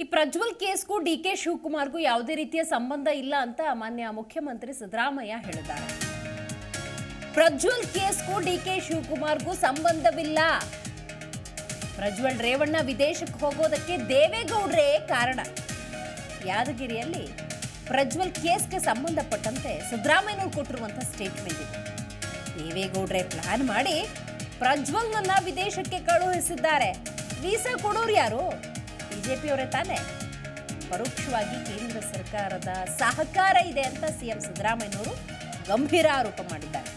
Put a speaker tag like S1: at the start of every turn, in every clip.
S1: ಈ ಪ್ರಜ್ವಲ್ ಕೇಸ್ಗೂ D K ಶಿವಕುಮಾರ್ಗೂ ಯಾವುದೇ ರೀತಿಯ ಸಂಬಂಧ ಇಲ್ಲ ಅಂತ ಮಾನ್ಯ ಮುಖ್ಯಮಂತ್ರಿ ಸಿದ್ದರಾಮಯ್ಯ ಹೇಳಿದ್ದಾರೆ. ಪ್ರಜ್ವಲ್ ಕೇಸ್ಗೂ ಡಿ ಕೆ ಶಿವಕುಮಾರ್ಗೂ ಸಂಬಂಧವಿಲ್ಲ. ಪ್ರಜ್ವಲ್ ರೇವಣ್ಣ ವಿದೇಶಕ್ಕೆ ಹೋಗೋದಕ್ಕೆ ದೇವೇಗೌಡ್ರೇ ಕಾರಣ. ಯಾದಗಿರಿಯಲ್ಲಿ ಪ್ರಜ್ವಲ್ ಕೇಸ್ಗೆ ಸಂಬಂಧಪಟ್ಟಂತೆ ಸಿದ್ದರಾಮಯ್ಯನವರು ಕೊಟ್ಟಿರುವಂಥ ಸ್ಟೇಟ್ಮೆಂಟ್ ಇದೆ. ದೇವೇಗೌಡರೇ ಪ್ಲಾನ್ ಮಾಡಿ ಪ್ರಜ್ವಲ್ನನ್ನ ವಿದೇಶಕ್ಕೆ ಕಳುಹಿಸಿದ್ದಾರೆ. ವೀಸಾ ಕೊಡೋರು ಯಾರು? ಬಿಜೆಪಿಯವರೇ ತಾನೇ? ಪರೋಕ್ಷವಾಗಿ ಕೇಂದ್ರ ಸರ್ಕಾರದ ಸಹಕಾರ ಇದೆ ಅಂತ ಸಿಎಂ ಸಿದ್ದರಾಮಯ್ಯನವರು ಗಂಭೀರ ಆರೋಪ ಮಾಡಿದ್ದಾರೆ.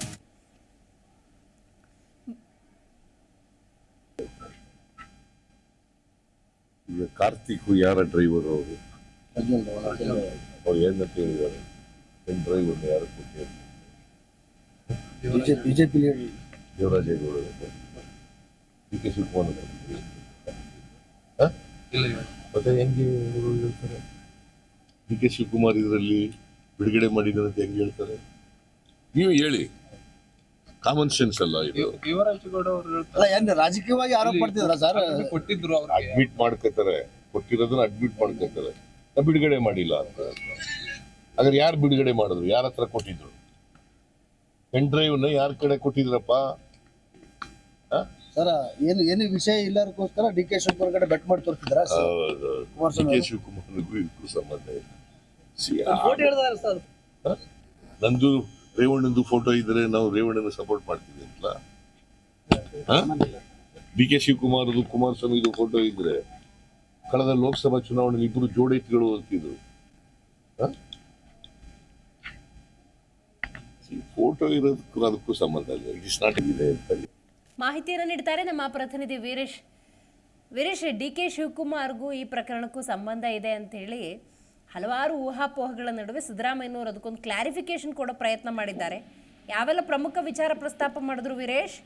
S2: ಈಗ ಕಾರ್ತಿಕ್ ಯಾರ ಡ್ರೈವರ್ ಅವರು? ಅವ್ರು ಏನಂತ ಹೇಳಿದ್ದಾರೆ? ನಿಮ್ಮ ಡ್ರೈವರ್ನ ಯಾರು ಕೊಟ್ಟಿದ್ದಾರೆ
S3: ಬಿಜೆಪಿ
S2: ಡಿ ಕೆ ಶಿವಕುಮಾರ್ ಮತ್ತೆ ಹೆಂಗೆ ಹೇಳ್ತಾರೆ? ಡಿ ಕೆ ಶಿವಕುಮಾರ್ ಇದರಲ್ಲಿ ಬಿಡುಗಡೆ ಮಾಡಿದ್ದಾರೆ ಅಂತ ಹೆಂಗೆ ಹೇಳ್ತಾರೆ? ನೀವು ಹೇಳಿ. ಕಾಮನ್ ಸೆನ್ಸ್ ಅಲ್ಲ ಇದು.
S4: ಯುವರಾಜೇಗೌಡ ಅವರು ಹೇಳ್ತಾರೆ.
S3: ಅಲ್ಲ ಏನ್ ರಾಜಕೀಯವಾಗಿ ಆರೋಪ ಮಾಡ್ತಿದ್ರ ಸರ್?
S4: ಕೊಟ್ಟಿದ್ರು ಅವ್ರು
S2: ಅಡ್ಮಿಟ್ ಮಾಡ್ಕೋತಾರೆ. ಕೊಟ್ಟಿರೋದನ್ನ ಅಡ್ಮಿಟ್ ಮಾಡ್ಕೋತಾರೆ. ಬಿಡುಗಡೆ ಮಾಡಿಲ್ಲ ಅಂತ ಹಾಗಾದ್ರೆ ಯಾರು ಬಿಡುಗಡೆ ಮಾಡಿದ್ರು? ಯಾರ ಹತ್ರ ಕೊಟ್ಟಿದ್ರು? ಪೆನ್ ಡ್ರೈವ್ನ ಯಾರ ಕಡೆ ಕೊಟ್ಟಿದ್ರಪ್ಪ?
S3: ಸರ್ ಏನು ಏನು ವಿಷಯ ಇಲ್ಲದಕ್ಕೋಸ್ಕರ ಡಿ ಕೆ ಶಿವಕುಮಾರ್ ಕಡೆ ಬೆಟ್ ಮಾಡಿ ತೋರಿಸಿದ್ರ?
S2: D K? ಶಿವಕುಮಾರ್ಗೂ ಇದಕ್ಕೂ ಸಂಬಂಧ
S3: ಇದೆ
S2: ಸಿ? ನಂದು ರೇವಣ್ಣಂದು ಫೋಟೋ ಇದ್ರೆ ನಾವು ರೇವಣ್ಣನ ಸಪೋರ್ಟ್ ಮಾಡ್ತೀವಿ ಅಂತ ಡಿ ಕೆ ಶಿವಕುಮಾರ್ದು ಕುಮಾರಸ್ವಾಮಿದು ಫೋಟೋ ಇದ್ರೆ ಕಳೆದ ಲೋಕಸಭಾ ಚುನಾವಣೆಯಲ್ಲಿ ಇಬ್ಬರು ಜೋಡೈತಿಗಳು ಅಂತಿದ್ರು ಫೋಟೋ ಇರೋದಕ್ಕೂ ಅದಕ್ಕೂ ಸಂಬಂಧ ಇಲ್ಲ. ಇಟ್ ಇಸ್ ನಾಟ್ ಇದೆ ಅಂತ.
S1: ಮಾಹಿತಿಯನ್ನು ನೀಡ್ತಾರೆ ನಮ್ಮ ಪ್ರತಿನಿಧಿ ವೀರೇಶ್. ವೀರೇಶ್ ಡಿ ಕೆ ಶಿವಕುಮಾರ್ಗೂ ಈ ಪ್ರಕರಣಕ್ಕೂ ಸಂಬಂಧ ಇದೆ ಅಂತ ಹೇಳಿ ಹಲವಾರು ಊಹಾಪೋಹಗಳ ನಡುವೆ ಸಿದ್ದರಾಮಯ್ಯನವರು ಅದಕ್ಕೊಂದು ಕ್ಲಾರಿಫಿಕೇಶನ್ ಕೊಡೋ ಪ್ರಯತ್ನ ಮಾಡಿದ್ದಾರೆ. ಯಾವೆಲ್ಲ ಪ್ರಮುಖ ವಿಚಾರ ಪ್ರಸ್ತಾಪ ಮಾಡಿದ್ರು ವೀರೇಶ್?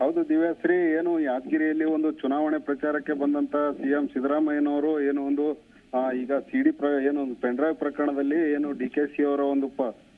S5: ಹೌದು ದಿವ್ಯಾಶ್ರೀ, ಏನು ಯಾದಗಿರಿಯಲ್ಲಿ ಒಂದು ಚುನಾವಣೆ ಪ್ರಚಾರಕ್ಕೆ ಬಂದಂತ ಸಿಎಂ ಸಿದ್ದರಾಮಯ್ಯನವರು ಏನು ಒಂದು ಈಗ ಸಿಡಿ ಪ್ರ, ಏನು ಪೆನ್ಡ್ರೈವ್ ಪ್ರಕರಣದಲ್ಲಿ ಏನು ಡಿ ಕೆ ಸಿ ಅವರ ಒಂದು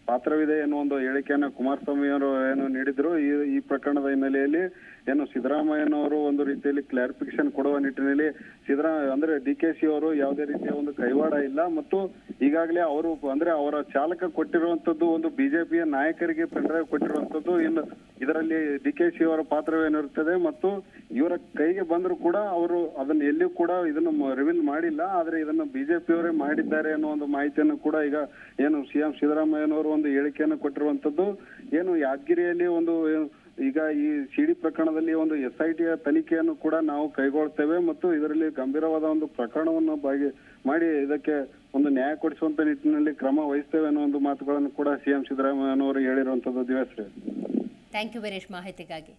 S5: ಪಾತ್ರವಿದೆ ಎನ್ನುವ ಒಂದು ಹೇಳಿಕೆಯನ್ನು ಕುಮಾರಸ್ವಾಮಿ ಅವರು ಏನು ನೀಡಿದ್ರು. ಈ ಈ ಪ್ರಕರಣದ ಹಿನ್ನೆಲೆಯಲ್ಲಿ ಏನು ಸಿದ್ದರಾಮಯ್ಯನವರು ಒಂದು ರೀತಿಯಲ್ಲಿ ಕ್ಲಾರಿಫಿಕೇಶನ್ ಕೊಡುವ ನಿಟ್ಟಿನಲ್ಲಿ ಸಿದ್ದರಾಮ ಅಂದ್ರೆ ಡಿ ಕೆ ಸಿ ಅವರು ಯಾವುದೇ ರೀತಿಯ ಒಂದು ಕೈವಾಡ ಇಲ್ಲ. ಮತ್ತು ಈಗಾಗಲೇ ಅವರು, ಅಂದ್ರೆ ಅವರ ಚಾಲಕ ಕೊಟ್ಟಿರುವಂತದ್ದು ಒಂದು ಬಿಜೆಪಿಯ ನಾಯಕರಿಗೆ ಪೆಂಡ್ರೈವ್ ಕೊಟ್ಟಿರುವಂತದ್ದು ಇನ್ನು ಇದರಲ್ಲಿ ಡಿ ಕೆ ಸಿ ಅವರ ಪಾತ್ರವೇನಿರುತ್ತದೆ ಮತ್ತು ಇವರ ಕೈಗೆ ಬಂದರೂ ಕೂಡ ಅವರು ಅದನ್ನ ಎಲ್ಲಿಯೂ ಕೂಡ ಇದನ್ನು ರಿವೀಲ್ ಮಾಡಿಲ್ಲ. ಆದ್ರೆ ಇದನ್ನು ಬಿಜೆಪಿಯವರೇ ಮಾಡಿದ್ದಾರೆ ಅನ್ನೋ ಒಂದು ಮಾಹಿತಿಯನ್ನು ಕೂಡ ಈಗ ಏನು ಸಿಎಂ ಸಿದ್ದರಾಮಯ್ಯನವರು ಒಂದು ಹೇಳಿಕೆಯನ್ನು ಕೊಟ್ಟಿರುವಂತದ್ದು ಏನು ಯಾದಗಿರಿಯಲ್ಲಿ ಒಂದು ಈಗ ಈ ಸಿಡಿ ಪ್ರಕರಣದಲ್ಲಿ ಒಂದು ಎಸ್ ಐ ಟಿಯ ತನಿಖೆಯನ್ನು ಕೂಡ ನಾವು ಕೈಗೊಳ್ತೇವೆ ಮತ್ತು ಇದರಲ್ಲಿ ಗಂಭೀರವಾದ ಒಂದು ಪ್ರಕರಣವನ್ನು ಬಾಗಿ ಮಾಡಿ ಇದಕ್ಕೆ ಒಂದು ನ್ಯಾಯ ಕೊಡಿಸುವಂತ ನಿಟ್ಟಿನಲ್ಲಿ ಕ್ರಮ ವಹಿಸ್ತೇವೆ ಅನ್ನೋ ಒಂದು ಮಾತುಗಳನ್ನು ಕೂಡ ಸಿಎಂ ಸಿದ್ದರಾಮಯ್ಯನವರು ಹೇಳಿರುವಂತದ್ದು ದಿವಸ
S1: ಥ್ಯಾಂಕ್ ಯು ವೀರೇಶ್ ಮಾಹಿತಿಗಾಗಿ.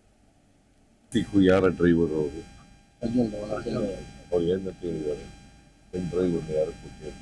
S2: ಯಾರ ಡ್ರೈವರ್ ಅವರು? ಅವ್ರು ಏನಂತ ಹೇಳಿದ್ದಾರೆ ಪೆನ್ ಡ್ರೈವರ್ನ ಯಾರು? ಕೊಟ್ಟಿದ್ದಾರೆ